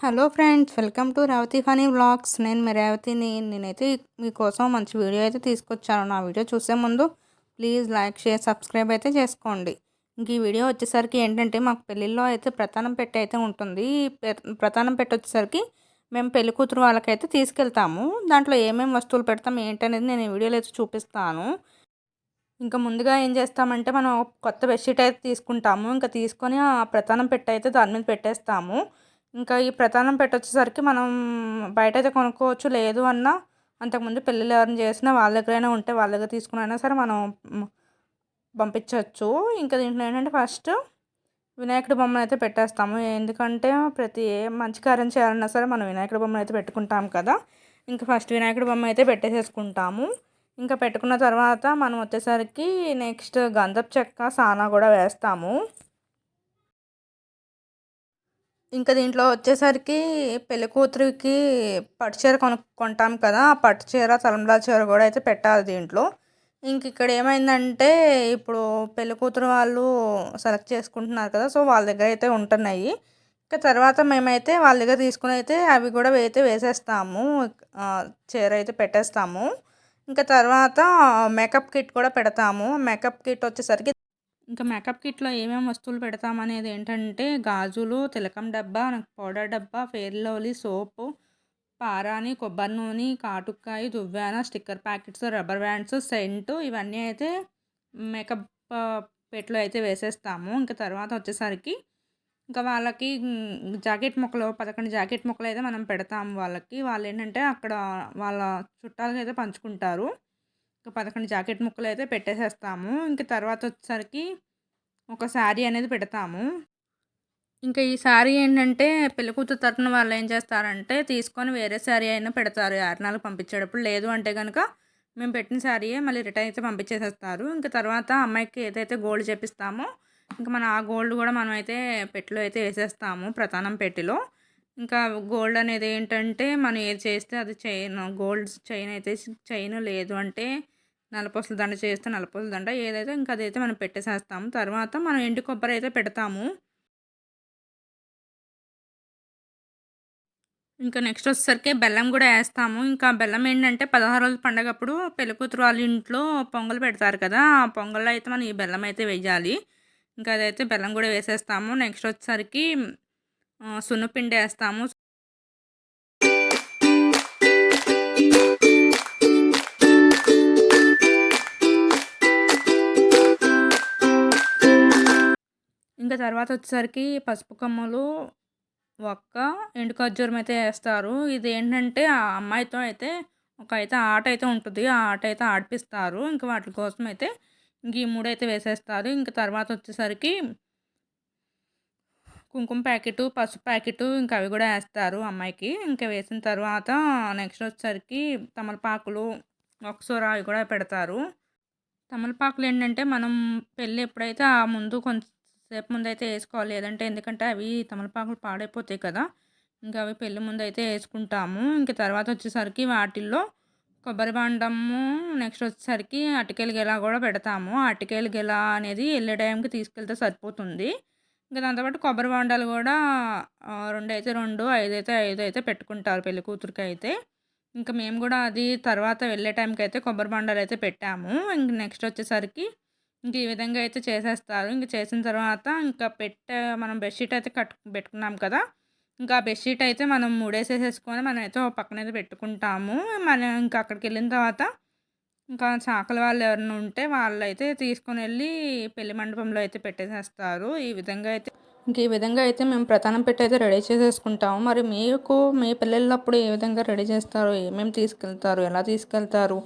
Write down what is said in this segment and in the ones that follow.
Hello friends welcome to Revathi funny vlogs. నేను మీ రేవతిని. నేనైతే మీకోసం మంచి వీడియో అయితే తీసుకొచ్చాను. నా వీడియో చూసే ముందు ప్లీజ్ లైక్ షేర్ సబ్స్క్రైబ్ అయితే చేసుకోండి. ఇంక ఈ వీడియో వచ్చేసరికి ఏంటంటే మాకు పెళ్ళిళ్ళలో అయితే ప్రధానం పెట్టి అయితే ఉంటుంది. ప్రధానం పెట్టి వచ్చేసరికి మేము పెళ్ళి కూతురు వాళ్ళకైతే తీసుకెళ్తాము. దాంట్లో ఏమేమి వస్తువులు పెడతాం ఏంటనేది నేను ఈ వీడియోలో అయితే చూపిస్తాను. ఇంకా ముందుగా ఏం చేస్తామంటే మనం కొత్త బెడ్షీట్ అయితే తీసుకుంటాము. ఇంకా తీసుకొని ఆ ప్రధానం పెట్టి అయితే దాని మీద పెట్టేస్తాము. ఇంకా ఈ ప్రధానం పెట్టొచ్చేసరికి మనం బయట అయితే కొనుక్కోవచ్చు లేదు అన్నా అంతకుముందు పెళ్ళిళ్ళు ఎవరైనా చేసినా వాళ్ళ దగ్గరైనా ఉంటే వాళ్ళ దగ్గర తీసుకుని సరే మనం పంపించవచ్చు ఇంకా దీంట్లో ఏంటంటే ఫస్ట్ వినాయకుడి బొమ్మను అయితే పెట్టేస్తాము. ఎందుకంటే ప్రతి మంచి కార్యం చేయాలన్నా సరే మనం వినాయకుడి బొమ్మను అయితే పెట్టుకుంటాం కదా. ఇంకా ఫస్ట్ వినాయకుడి బొమ్మ అయితే పెట్టేసేసుకుంటాము. ఇంకా పెట్టుకున్న తర్వాత మనం వచ్చేసరికి నెక్స్ట్ గంధపు చెక్క సానా కూడా వేస్తాము. ఇంకా దీంట్లో వచ్చేసరికి పెళ్ళి కూతురికి పట్టుచీర కొనుక్కుంటాం కదా ఆ పట్టుచీర తలంబ్రాల చీర కూడా అయితే పెట్టాలి దీంట్లో. ఇంక ఇక్కడ ఏమైందంటే ఇప్పుడు పెళ్ళి కూతురు వాళ్ళు సెలెక్ట్ చేసుకుంటున్నారు కదా సో వాళ్ళ దగ్గర అయితే ఉంటున్నాయి. ఇంకా తర్వాత మేమైతే వాళ్ళ దగ్గర తీసుకుని అయితే అవి కూడా అయితే వేసేస్తాము చీర అయితే పెట్టేస్తాము. ఇంకా తర్వాత మేకప్ కిట్ కూడా పెడతాము. మేకప్ కిట్ వచ్చేసరికి ఇంకా మేకప్ కిట్లో ఏమేమి వస్తువులు పెడతామనేది ఏంటంటే గాజులు తిలకం డబ్బా పౌడర్ డబ్బా ఫెయిర్ లవ్లీ సోపు పారాని కొబ్బరి నూనె కాటుకాయ దువ్వాన sticker packets rubber bands scent ఇవన్నీ అయితే మేకప్ పెట్లో అయితే వేసేస్తాము. ఇంకా తర్వాత వచ్చేసరికి ఇంకా వాళ్ళకి జాకెట్ ముక్కలు పదకొండు జాకెట్ ముక్కలు అయితే మనం పెడతాము వాళ్ళకి. వాళ్ళు ఏంటంటే అక్కడ వాళ్ళ చుట్టాలకి అయితే పంచుకుంటారు. ఒక పదకొండు జాకెట్ ముక్కలు అయితే పెట్టేసేస్తాము. ఇంక తర్వాత వచ్చేసరికి ఒక శారీ అనేది పెడతాము. ఇంకా ఈ శారీ ఏంటంటే పెళ్ళికూతురు తరపున వాళ్ళు ఏం చేస్తారంటే తీసుకొని వేరే శారీ అయినా పెడతారు. యారణాలకు పంపించేటప్పుడు లేదు అంటే కనుక మేము పెట్టిన శారీయే మళ్ళీ రిటర్న్ అయితే పంపించేసేస్తారు. ఇంకా తర్వాత అమ్మాయికి ఏదైతే గోల్డ్ చేపిస్తామో ఇంకా మన ఆ గోల్డ్ కూడా మనం అయితే పెట్టిలో అయితే వేసేస్తాము ప్రధానం పెట్టిలో. ఇంకా గోల్డ్ అనేది ఏంటంటే మనం ఏది చేస్తే అది చైన్ గోల్డ్ చైన్ అయితే చైన్ లేదు అంటే నలపొసల దండ చేస్తే నలపొసల దండ ఏదైతే ఇంకా అదైతే మనం పెట్టేసేస్తాము. తర్వాత మనం ఎండు కొబ్బరి అయితే పెడతాము. ఇంకా నెక్స్ట్ వచ్చేసరికి బెల్లం కూడా వేస్తాము. ఇంకా బెల్లం ఏంటంటే పదహారు రోజుల పండగప్పుడు పెళ్ళికూతురు వాళ్ళ ఇంట్లో పొంగల్ పెడతారు కదా ఆ పొంగల్లో అయితే మనం ఈ బెల్లం అయితే వేయాలి. ఇంకా అదైతే బెల్లం కూడా వేసేస్తాము. నెక్స్ట్ వచ్చేసరికి సున్నపిండి వేస్తాము. తర్వాత వచ్చేసరికి పసుపు కొమ్మలు ఒక్క ఎండు ఖర్జూరం అయితే వేస్తారు ఇది ఏంటంటే ఆ అమ్మాయితో అయితే ఒక అయితే ఆట అయితే ఉంటుంది. ఆ ఆట అయితే ఆడిపిస్తారు. ఇంకా వాటి కోసం అయితే ఇంక ఈ మూడు అయితే వేసేస్తారు. ఇంక తర్వాత వచ్చేసరికి కుంకుమ ప్యాకెట్ పసుపు ప్యాకెట్ ఇంకా అవి కూడా వేస్తారు అమ్మాయికి. ఇంకా వేసిన తర్వాత నెక్స్ట్ వచ్చేసరికి తమలపాకులు ఒకసూర అవి కూడా పెడతారు. తమలపాకులు ఏంటంటే మనం పెళ్ళి ఎప్పుడైతే ఆ ముందు కొంచెం ముందు అయితే వేసుకోవాలి. లేదంటే ఎందుకంటే అవి తమలపాకులు పాడైపోతాయి కదా. ఇంకా అవి పెళ్ళి ముందు అయితే వేసుకుంటాము. ఇంక తర్వాత వచ్చేసరికి వాటిల్లో కొబ్బరి బాండము నెక్స్ట్ వచ్చేసరికి అటికేలు గెల కూడా పెడతాము. అటికేలు గెల అనేది వెళ్ళే టైంకి తీసుకెళ్తే సరిపోతుంది. ఇంకా దాంతోపాటు కొబ్బరి బాండాలు కూడా రెండు అయితే రెండు ఐదు అయితే ఐదు అయితే పెట్టుకుంటారు పెళ్ళి కూతురికి అయితే. ఇంకా మేము కూడా అది తర్వాత వెళ్ళే టైంకి అయితే కొబ్బరి బాండాలు అయితే పెట్టాము. ఇంక నెక్స్ట్ వచ్చేసరికి ఇంక ఈ విధంగా అయితే చేసేస్తారు. ఇంక చేసిన తర్వాత ఇంకా పెట్టే మనం బెడ్షీట్ అయితే కట్ పెట్టుకున్నాం కదా! ఇంకా బెడ్షీట్ అయితే మనం మూడేసేసేసుకొని మనం అయితే ఒక పక్కన అయితే పెట్టుకుంటాము. మనం ఇంకా అక్కడికి వెళ్ళిన తర్వాత ఇంకా చాకలి వాళ్ళు ఎవరైనా ఉంటే వాళ్ళు అయితే తీసుకొని వెళ్ళి పెళ్ళి మండపంలో అయితే పెట్టేసేస్తారు. ఈ విధంగా అయితే ఇంక ఈ విధంగా అయితే మేము ప్రధానం పెట్టి అయితే రెడీ చేసేసుకుంటాము. మరి మీకు మీ పిల్లలప్పుడు ఏ విధంగా రెడీ చేస్తారు? ఏమేమి తీసుకెళ్తారు? ఎలా తీసుకెళ్తారు?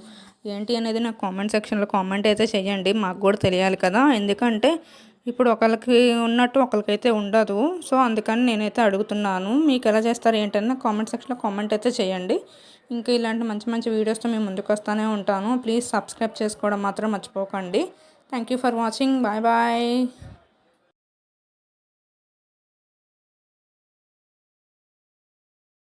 ఏంటి అనేది నాకు కామెంట్ సెక్షన్లో కామెంట్ అయితే చేయండి మాకు కూడా తెలియాలి కదా. ఎందుకంటే ఇప్పుడు ఒకరికి ఉన్నట్టు ఒకరికైతే ఉండదు. సో అందుకని నేనైతే అడుగుతున్నాను. మీకు ఎలా చేస్తారు ఏంటన్నా కామెంట్ సెక్షన్లో కామెంట్ అయితే చేయండి ఇంకా ఇలాంటి మంచి మంచి వీడియోస్తో మేము ముందుకు వస్తూనే ఉంటాను. ప్లీజ్ సబ్స్క్రైబ్ చేసుకోవడం మాత్రం మర్చిపోకండి. Thank you for watching bye bye